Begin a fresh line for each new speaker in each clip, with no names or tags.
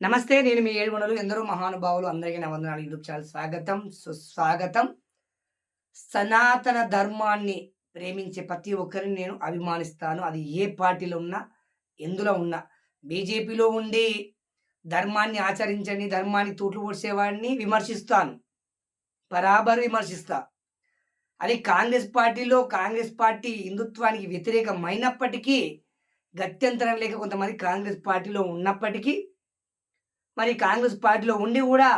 నమస్తే నేను మీ ఏడుగునలు ఎందరో మహానుభావులు అందరికీ నా వందనాలు. యూట్యూబ్ ఛానల్ స్వాగతం. సుస్వాగతం. సనాతన ధర్మాన్ని ప్రేమించే ప్రతి ఒక్కరిని నేను అభిమానిస్తాను. అది ఏ పార్టీలో ఉన్నా ఎందులో ఉన్నా. బీజేపీలో ఉండి ధర్మాన్ని ఆచరించని ధర్మాన్ని తూట్లు పొడిచేవాడిని విమర్శిస్తాను. బరాబర్ విమర్శిస్తా. అది కాంగ్రెస్ పార్టీలో కాంగ్రెస్ పార్టీ హిందుత్వానికి వ్యతిరేకమైనప్పటికీ గత్యంతరం లేక కొంతమంది కాంగ్రెస్ పార్టీలో ఉన్నప్పటికీ మరి కాంగ్రెస్ పార్టీలో ఉండి కూడా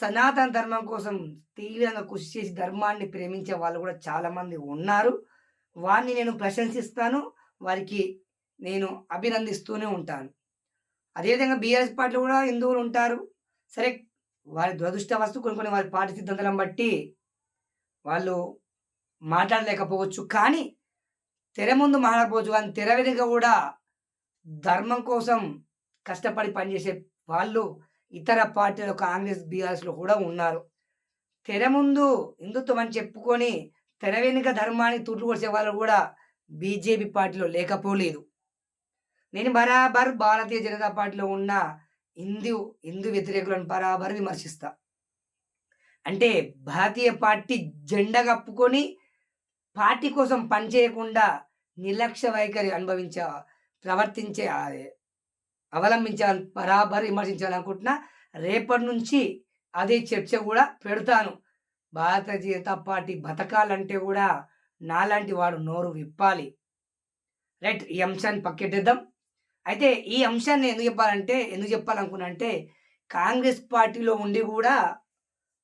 సనాతన ధర్మం కోసం తీవ్రంగా కృషి చేసి ధర్మాన్ని ప్రేమించే వాళ్ళు కూడా చాలామంది ఉన్నారు. వారిని నేను ప్రశంసిస్తాను. వారికి నేను అభినందిస్తూనే ఉంటాను. అదేవిధంగా బీఆర్ఎస్ పార్టీలో కూడా హిందువులు ఉంటారు. సరే వారి దురదృష్టవస్తు కొన్ని కొన్ని వారి పార్టీ సిద్ధాంతాలను బట్టి వాళ్ళు మాట్లాడలేకపోవచ్చు. కానీ తెర ముందు మాట్లాడకపోవచ్చు కానీ తెర వెనుక కూడా ధర్మం కోసం కష్టపడి పనిచేసే వాళ్ళు ఇతర పార్టీలు కాంగ్రెస్ బీఆర్ఎస్లో కూడా ఉన్నారు. తెర ముందు హిందుత్వం అని చెప్పుకొని తెర వెనుక ధర్మాన్ని తుట్లు వాళ్ళు కూడా బీజేపీ పార్టీలో లేకపోలేదు. నేను బరాబర్ భారతీయ జనతా పార్టీలో ఉన్న హిందూ హిందూ వ్యతిరేకులను బరాబర్ విమర్శిస్తా. అంటే భారతీయ పార్టీ జెండా కప్పుకొని పార్టీ కోసం పనిచేయకుండా నిర్లక్ష్య వైఖరి అనుభవించే ప్రవర్తించే అవలంబించాలని బరాబర్ విమర్శించాలనుకుంటున్నా రేపటి నుంచి అదే చర్చ కూడా పెడతాను. భారత జనతా పార్టీ బతకాలంటే కూడా నాలాంటి వాడు నోరు విప్పాలి. రైట్ ఈ అంశాన్ని పక్కెట్టేద్దాం. అయితే ఈ అంశాన్ని ఎందుకు చెప్పాలంటే ఎందుకు చెప్పాలనుకున్నా అంటే కాంగ్రెస్ పార్టీలో ఉండి కూడా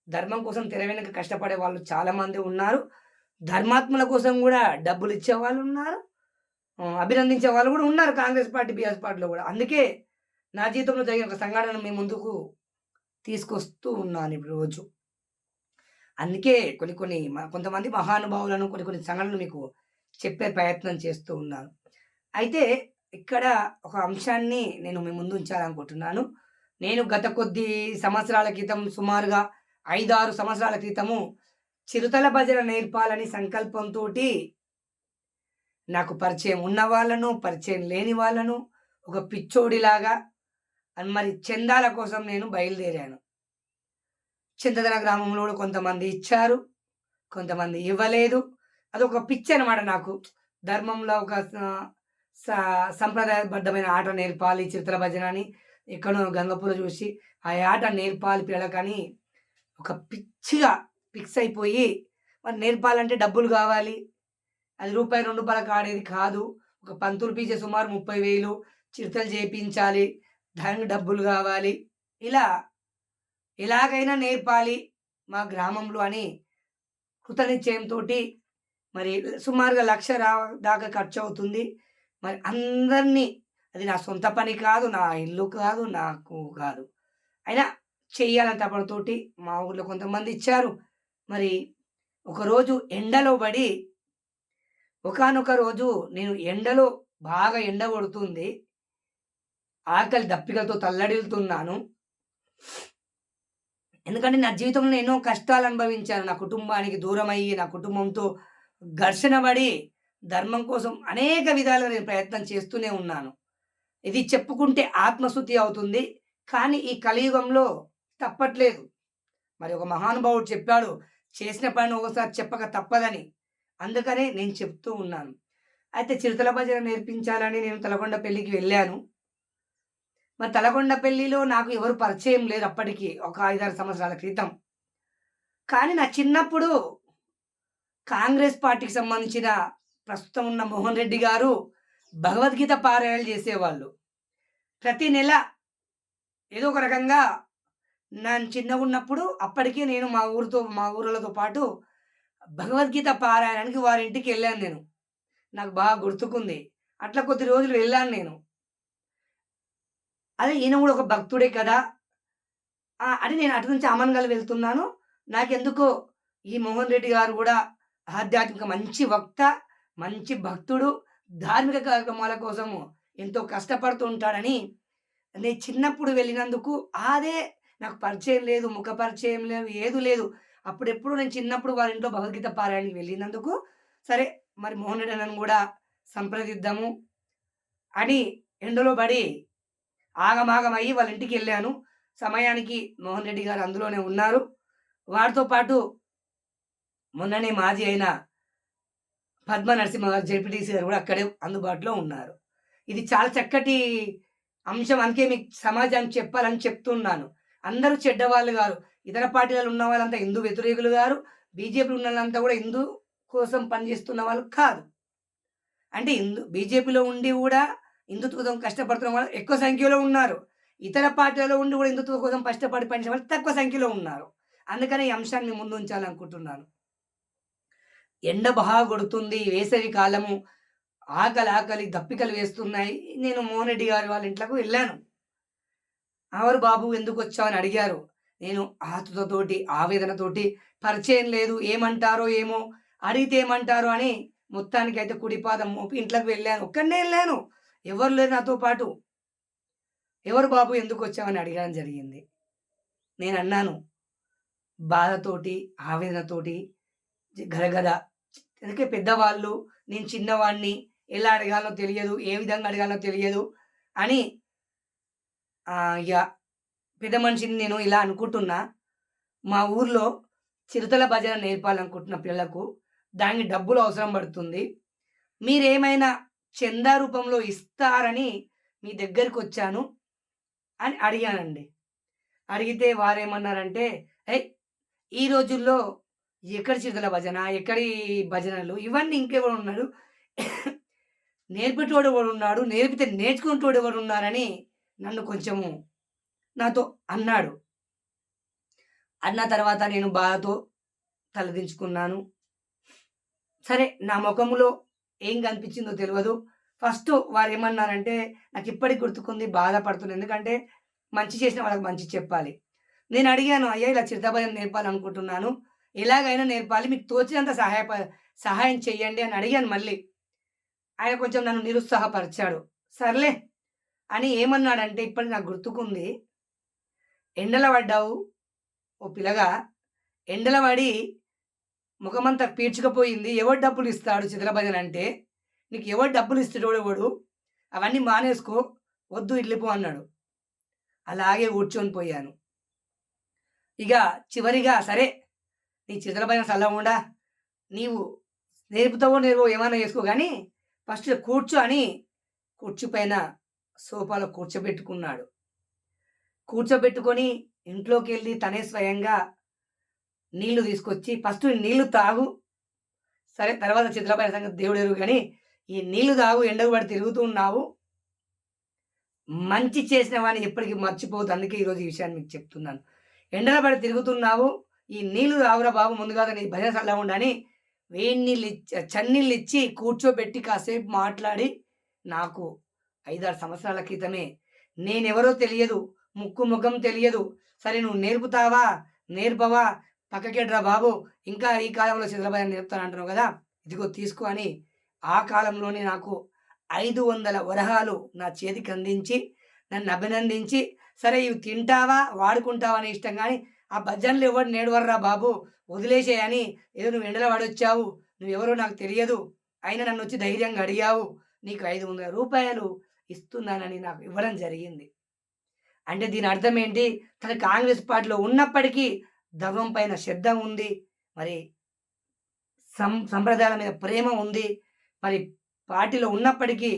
ధర్మం కోసం తెర వెనుక కష్టపడే వాళ్ళు చాలామంది ఉన్నారు. ధర్మాత్మల కోసం కూడా డబ్బులు ఇచ్చే వాళ్ళు ఉన్నారు. అభినందించే వాళ్ళు కూడా ఉన్నారు కాంగ్రెస్ పార్టీ బీఆర్ఎస్ పార్టీలో కూడా. అందుకే నా జీవితంలో జరిగిన ఒక సంఘటన మీ ముందుకు తీసుకొస్తూ ఉన్నాను ఇప్పుడు రోజు. అందుకే కొన్ని కొన్ని కొంతమంది మహానుభావులను కొన్ని కొన్ని సంఘటనలు మీకు చెప్పే ప్రయత్నం చేస్తూ ఉన్నాను. అయితే ఇక్కడ ఒక అంశాన్ని నేను మీ ముందు ఉంచాలనుకుంటున్నాను. నేను గత కొద్ది సంవత్సరాల క్రితం సుమారుగా ఐదారు సంవత్సరాల క్రితము చిరుతల భజన నేర్పాలని సంకల్పంతో నాకు పరిచయం ఉన్న వాళ్ళను పరిచయం లేని వాళ్ళను ఒక పిచ్చోడిలాగా మరి చందాల కోసం నేను బయలుదేరాను. చింతదన గ్రామంలో కూడా కొంతమంది ఇచ్చారు కొంతమంది ఇవ్వలేదు. అది ఒక పిచ్చి అనమాట నాకు. ధర్మంలో ఒక సంప్రదాయబద్ధమైన ఆట నేర్పాలి చిత్ర భజన అని ఎక్కడో గంగపూర చూసి ఆ ఆట నేర్పాలి పిల్లలకని ఒక పిచ్చిగా ఫిక్స్ అయిపోయి మరి నేర్పాలంటే డబ్బులు కావాలి అది రూపాయి రెండు రూపాయలకు ఆడేది కాదు. ఒక పంతులు పీచే సుమారు ముప్పై వేలు. చిరుతలు చేయించాలి దానికి డబ్బులు కావాలి. ఇలా ఎలాగైనా నేర్పాలి మా గ్రామంలో అని కృతనిశ్చయంతో మరి సుమారుగా లక్ష రా దాకా ఖర్చు అవుతుంది. మరి అందరినీ అది నా సొంత పని కాదు నా ఇల్లు కాదు నాకు కాదు. అయినా చెయ్యాలని తపనతోటి మా ఊర్లో కొంతమంది ఇచ్చారు. మరి ఒకరోజు ఎండలో పడి ఒకనొక రోజు నేను ఎండలో బాగా ఎండ కొడుతుంది. ఆకలి దప్పికలతో తల్లడిల్తున్నాను. ఎందుకంటే నా జీవితంలో ఎన్నో కష్టాలు అనుభవించాను. నా కుటుంబానికి దూరం అయ్యి నా కుటుంబంతో ఘర్షణ పడి ధర్మం కోసం అనేక విధాలుగా నేను ప్రయత్నం చేస్తూనే ఉన్నాను. ఇది చెప్పుకుంటే ఆత్మశుద్ధి అవుతుంది. కానీ ఈ కలియుగంలో తప్పట్లేదు. మరి ఒక మహానుభావుడు చెప్పాడు చేసిన పని ఒకసారి చెప్పక తప్పదని. అందుకనే నేను చెప్తూ ఉన్నాను. అయితే చిరుతల భజన నేర్పించాలని నేను తలకొండ పెళ్ళికి వెళ్ళాను. మరి తలకొండ పెళ్ళిలో నాకు ఎవరు పరిచయం లేదు అప్పటికి ఒక ఐదారు సంవత్సరాల క్రితం. కానీ నా చిన్నప్పుడు కాంగ్రెస్ పార్టీకి సంబంధించిన ప్రస్తుతం ఉన్న మోహన్ రెడ్డి గారు భగవద్గీత పారాయణలు చేసేవాళ్ళు. ప్రతి నెల ఏదో ఒక రకంగా నేను చిన్నగా ఉన్నప్పుడు అప్పటికే నేను మా ఊరితో మా ఊరులతో పాటు భగవద్గీత పారాయణానికి వారి ఇంటికి వెళ్ళాను నేను. నాకు బాగా గుర్తుకుంది. అట్లా కొద్ది రోజులు వెళ్ళాను నేను. అదే ఈయన కూడా ఒక భక్తుడే కదా. అని నేను అటు నుంచి అమన్గల్ వెళ్తున్నాను. నాకెందుకో ఈ మోహన్ రెడ్డి గారు కూడా ఆధ్యాత్మిక మంచి వక్త మంచి భక్తుడు ధార్మిక కార్యక్రమాల కోసము ఎంతో కష్టపడుతూ ఉంటాడని నేను చిన్నప్పుడు వెళ్ళినందుకు అదే నాకు పరిచయం లేదు ముఖ పరిచయం లేదు ఏదు లేదు. అప్పుడెప్పుడు నేను చిన్నప్పుడు వారి ఇంట్లో భగవద్గీత పారాయణకి వెళ్ళినందుకు సరే మరి మోహన్ రెడ్డి కూడా సంప్రదిద్దాము అని ఎండలో పడి ఆగమాగమయ్యి వాళ్ళ ఇంటికి వెళ్ళాను. సమయానికి మోహన్ రెడ్డి గారు అందులోనే ఉన్నారు. వారితో పాటు మొన్ననే మాజీ అయిన పద్మ నరసింహ గారు జెడ్పీటీసీ గారు కూడా అక్కడే అందుబాటులో ఉన్నారు. ఇది చాలా చక్కటి అంశం. అందుకే మీకు సమాజానికి చెప్పాలని చెప్తున్నాను. అందరూ చెడ్డవాళ్ళు గారు ఇతర పార్టీలలో ఉన్న వాళ్ళంతా హిందూ వ్యతిరేకులు గారు బీజేపీలో ఉన్న వాళ్ళంతా కూడా హిందూ కోసం పనిచేస్తున్న వాళ్ళు కాదు. అంటే హిందూ బీజేపీలో ఉండి కూడా హిందుత్వ కోసం కష్టపడుతున్న వాళ్ళు ఎక్కువ సంఖ్యలో ఉన్నారు. ఇతర పార్టీలలో ఉండి కూడా హిందుత్వ కోసం కష్టపడి పనిచేసే వాళ్ళు తక్కువ సంఖ్యలో ఉన్నారు. అందుకని ఈ అంశాన్ని ముందు ఉంచాలనుకుంటున్నాను ఎండ బాగా కొడుతుంది వేసవి కాలము ఆకలి ఆకలి దప్పికలు వేస్తున్నాయి. నేను మోహన్ రెడ్డి గారి వాళ్ళ ఇంట్లోకి వెళ్ళాను. ఆవరు బాబు ఎందుకు వచ్చావు? అని అడిగారు. నేను ఆతుతతోటి ఆవేదనతోటి పరిచయం లేదు ఏమంటారో ఏమో అడిగితే ఏమంటారో అని మొత్తానికి అయితే కుడిపాదం మోపి ఇంట్లోకి వెళ్ళాను. ఒక్కడనే వెళ్ళాను. ఎవరు లేరు నాతో పాటు. ఎవరు బాబు ఎందుకు వచ్చామని అడగడం జరిగింది. నేను అన్నాను బాధతోటి ఆవేదనతోటి గదగద అందుకే పెద్దవాళ్ళు నేను చిన్నవాడిని ఎలా అడగాలో తెలియదు ఏ విధంగా అడగాలో తెలియదు అని ఇక పెద్ద మనిషిని నేను ఇలా అనుకుంటున్నా. మా ఊర్లో చిరుతల భజన నేర్పాలనుకుంటున్న పిల్లలకు దానికి డబ్బులు అవసరం పడుతుంది. మీరేమైనా చందా రూపంలో ఇస్తారని మీ దగ్గరికి వచ్చాను అని అడిగానండి. అడిగితే వారేమన్నారంటే ఏ ఈ రోజుల్లో ఎక్కడి చిరుతల భజన ఎక్కడి భజనలు? ఇవన్నీ ఇంకెవరు ఉన్నాడు? నేర్పేటోడు ఎవడు ఉన్నాడు నేర్పితే నేర్చుకునేటోడు ఎవరు ఉన్నారని నన్ను కొంచెము నాతో అన్నాడు. అన్న తర్వాత నేను బాధతో తలదించుకున్నాను సరే నా ముఖములో ఏం కనిపించిందో తెలియదు ఫస్ట్ వారు ఏమన్నారంటే నాకు ఇప్పటికి గుర్తుకుంది బాధపడుతుంది ఎందుకంటే మంచి చేసిన వాళ్ళకి మంచి చెప్పాలి. నేను అడిగాను అయ్యా ఇలా చిరుతభజన నేర్పాలనుకుంటున్నాను. ఎలాగైనా నేర్పాలి. మీకు తోచినంత సహాయ సహాయం చెయ్యండి అని అడిగాను మళ్ళీ. ఆయన కొంచెం నన్ను నిరుత్సాహపరిచాడు. సర్లే అని ఏమన్నాడంటే ఇప్పటికి నాకు గుర్తుకుంది. ఎండల పడ్డావు? ఓ పిల్లగా ఎండల పడి ముఖమంతా పీడ్చుకపోయింది. ఎవరు డబ్బులు ఇస్తాడు చిత్రభజన్ అంటే? నీకు ఎవరు డబ్బులు ఇస్తాడు ఎవడు అవన్నీ మానేసుకో వద్దు వెళ్ళిపో అన్నాడు. అలాగే కూర్చొని పోయాను. ఇక చివరిగా సరే నీ చిత్రభజన చల్లకుండా నీవు నేర్పుతావో నేర్వో ఏమైనా చేసుకో కానీ ఫస్ట్ కూర్చో అని కుర్చీ పైన సోఫాలో కూర్చోబెట్టుకున్నాడు. కూర్చోబెట్టుకొని ఇంట్లోకి వెళ్ళి తనే స్వయంగా నీళ్ళు తీసుకొచ్చి ఫస్ట్ నీళ్ళు తాగు. సరే తర్వాత చిత్రపైన సంగతి దేవుడు ఎరుగు కానీ ఈ నీళ్ళు తాగు ఎండకు పడి తిరుగుతూ ఉన్నావు. మంచి చేసిన వాడిని ఎప్పటికీ మర్చిపోవద్దు. అందుకే ఈరోజు ఈ విషయాన్ని మీకు చెప్తున్నాను. ఎండల పడి తిరుగుతున్నావు. ఈ నీళ్ళు తాగురా బాబు ముందుగా నీ భజన సల్లా ఉండని వేడి నీళ్ళు ఇచ్చి చన్నీళ్ళు ఇచ్చి కూర్చోబెట్టి కాసేపు మాట్లాడి నాకు ఐదారు సంవత్సరాల క్రితమే నేనెవరో తెలియదు. ముక్కు ముఖం తెలియదు. సరే నువ్వు నేర్పుతావా? నేర్పవా? పక్కకెడ్రా బాబు? ఇంకా ఈ కాలంలో చంద్రబాబు నేర్పుతాను అంటున్నావు కదా? ఇదిగో తీసుకో అని ఆ కాలంలోనే నాకు ఐదు వందల వరహాలు నా చేతికి అందించి నన్ను అభినందించి సరే ఇవి తింటావా? వాడుకుంటావా అని ఇష్టం కానీ ఆ భజనలు ఎవరు నేడవర్రా బాబు? వదిలేసేయని ఏదో నువ్వు ఎండలో వాడొచ్చావు నువ్వెవరో నాకు తెలియదు. అయినా నన్ను వచ్చి ధైర్యంగా అడిగావు. నీకు ఐదు వందల రూపాయలు ఇస్తున్నానని నాకు ఇవ్వడం జరిగింది. అంటే దీని అర్థం ఏంటి తన కాంగ్రెస్ పార్టీలో ఉన్నప్పటికీ ధర్మం పైన శ్రద్ధ ఉంది. మరి సం సంప్రదాయాల మీద ప్రేమ ఉంది. మరి పార్టీలో ఉన్నప్పటికీ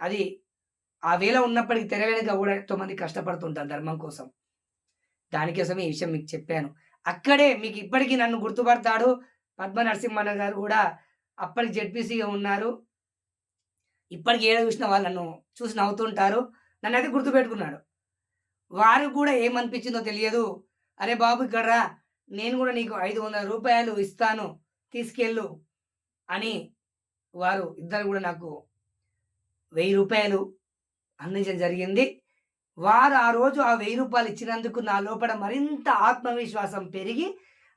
అది ఆ వేళ ఉన్నప్పటికీ తెర వెనుక కూడా ఎంతో మంది కష్టపడుతుంటారు ధర్మం కోసం. దానికోసం ఈ విషయం మీకు చెప్పాను. అక్కడే మీకు ఇప్పటికీ నన్ను గుర్తుపడతాడు పద్మ నరసింహన్న గారు కూడా. అప్పటికి జెడ్పీసీగా ఉన్నారు. ఇప్పటికి ఏడ చూసిన వాళ్ళు నన్ను చూసి నవ్వుతుంటారు. నన్ను అయితే గుర్తుపెట్టుకున్నాడు. వారు కూడా ఏమనిపించిందో తెలియదు. అరే బాబు ఇక్కడ రా నేను కూడా నీకు ఐదు వందల రూపాయలు ఇస్తాను తీసుకెళ్ళు అని వారు ఇద్దరు కూడా నాకు వెయ్యి రూపాయలు అందించడం జరిగింది. వారు ఆ రోజు ఆ వెయ్యి రూపాయలు ఇచ్చినందుకు నా లోపల మరింత ఆత్మవిశ్వాసం పెరిగి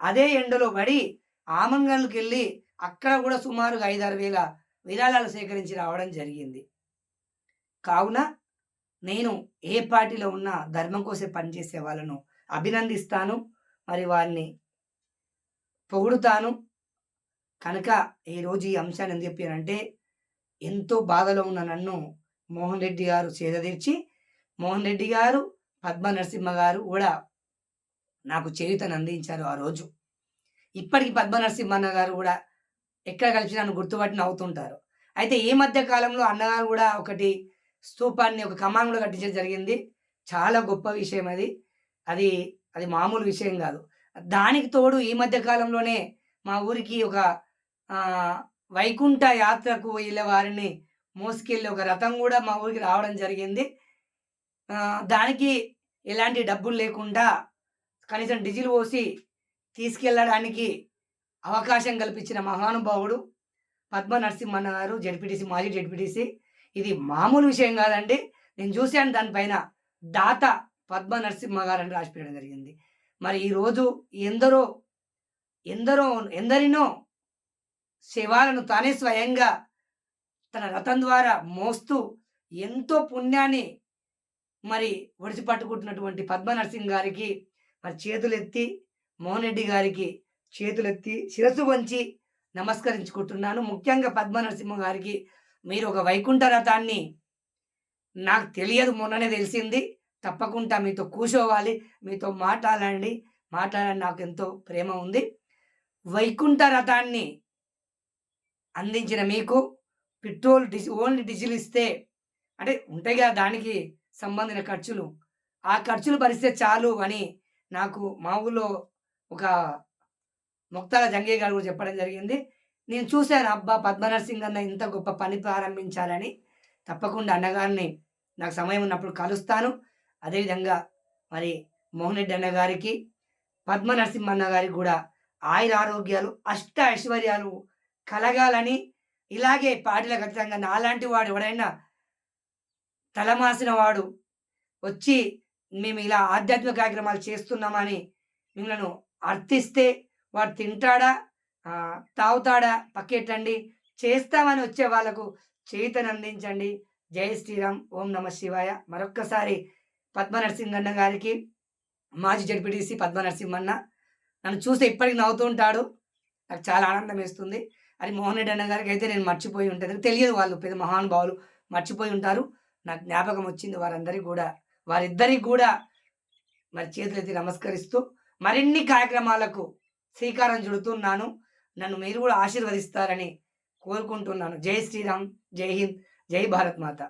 అదే ఎండలో పడి ఆమంగన్లకు వెళ్ళి అక్కడ కూడా సుమారుగా ఐదారు వేల విరాళాలు సేకరించి రావడం జరిగింది. కావున నేను ఏ పార్టీలో ఉన్నా ధర్మం కోసం పనిచేసే వాళ్ళను అభినందిస్తాను మరి వారిని పొగుడుతాను. కనుక ఈరోజు ఈ అంశాన్ని ఎందుకు చెప్పానంటే ఎంతో బాధలో ఉన్న నన్ను మోహన్ రెడ్డి గారు చేదతీర్చి మోహన్ రెడ్డి గారు పద్మ నరసింహ గారు కూడా నాకు చేయుతను అందించారు ఆ రోజు. ఇప్పటికి పద్మ నరసింహన్న గారు కూడా ఎక్కడ కలిసి నన్ను గుర్తుపట్టి నవ్వుతుంటారు. అయితే ఈ మధ్య కాలంలో అన్నగారు కూడా ఒకటి స్తూపాన్ని ఒక కమాన్ కట్టించడం జరిగింది. చాలా గొప్ప విషయం అది. అది అది మామూలు విషయం కాదు. దానికి తోడు ఈ మధ్య కాలంలోనే మా ఊరికి ఒక వైకుంఠ యాత్రకు వెళ్ళే వారిని మోసుకెళ్ళి ఒక రథం కూడా మా ఊరికి రావడం జరిగింది. దానికి ఎలాంటి డబ్బులు లేకుండా కనీసం డీజిల్ పోసి తీసుకెళ్ళడానికి అవకాశం కల్పించిన మహానుభావుడు పద్మ నరసింహన్న గారు జడ్పీటీసీ మాజీ జడ్పీటీసీ ఇది మామూలు విషయం కాదండి. నేను చూశాను దానిపైన దాత పద్మ నరసింహ గారు అని జరిగింది. మరి ఈరోజు ఎందరో ఎందరో ఎందరినో శివాలను తానే స్వయంగా తన రథం ద్వారా మోస్తూ ఎంతో పుణ్యాన్ని మరి ఒడిసి పట్టుకుంటున్నటువంటి పద్మ నరసింహ గారికి మరి చేతులెత్తి మోహన్ రెడ్డి గారికి చేతులెత్తి శిరస్సు వంచి నమస్కరించుకుంటున్నాను. ముఖ్యంగా పద్మ నరసింహ గారికి మీరు ఒక వైకుంఠ రథాన్ని నాకు తెలియదు మొన్ననే తెలిసింది. తప్పకుండా మీతో కూర్చోవాలి మీతో మాట్లాడండి. మాట్లాడాలని నాకు ఎంతో ప్రేమ ఉంది. వైకుంఠ రథాన్ని అందించిన మీకు పెట్రోల్ డిజి ఓన్లీ డీజిల్ ఇస్తే అంటే ఉంటాయి కదా దానికి సంబంధించిన ఖర్చులు. ఆ ఖర్చులు భరిస్తే చాలు అని నాకు మా ఊళ్ళో ఒక ముక్తాల జంగే గారు కూడా చెప్పడం జరిగింది. నేను చూశాను అబ్బా! పద్మనరసింగ్ అన్న ఇంత గొప్ప పని ప్రారంభించాలని. తప్పకుండా అన్నగారిని నాకు సమయం ఉన్నప్పుడు కలుస్తాను. అదేవిధంగా మరి మోహన్ రెడ్డి అన్న గారికి పద్మ గారికి కూడా ఆయుర ఆరోగ్యాలు అష్ట ఐశ్వర్యాలు కలగాలని ఇలాగే పాటల ఖచ్చితంగా నాలాంటి వాడు ఎవడైనా తలమాసిన వాడు వచ్చి మేము ఇలా ఆధ్యాత్మిక కార్యక్రమాలు చేస్తున్నామని మిమ్మల్ని అర్థిస్తే వాడు తింటాడా? తాగుతాడా పక్కెట్టండి చేస్తామని వచ్చే వాళ్ళకు చేతను అందించండి జై శ్రీరామ్. ఓం నమ శివాయ. మరొక్కసారి పద్మ నరసింహన్న గారికి మాజీ జడ్పీటీసీ పద్మ నరసింహన్న నన్ను చూస్తే ఇప్పటికి నవ్వుతూ ఉంటాడు. నాకు చాలా ఆనందం వేస్తుంది. అది మోహన్ రెడ్డి అన్న గారికి అయితే నేను మర్చిపోయి ఉంటుంది తెలియదు వాళ్ళు పెద్ద మహానుభావులు మర్చిపోయి ఉంటారు. నాకు జ్ఞాపకం వచ్చింది వారందరికీ కూడా. వారిద్దరికి కూడా మరి చేతులెత్తి నమస్కరిస్తూ మరిన్ని కార్యక్రమాలకు శ్రీకారం చుడుతున్నాను. నన్ను మీరు కూడా ఆశీర్వదిస్తారని కోరుకుంటున్నాను. జై శ్రీరామ్ జై హింద్ జై భారత్ మాత.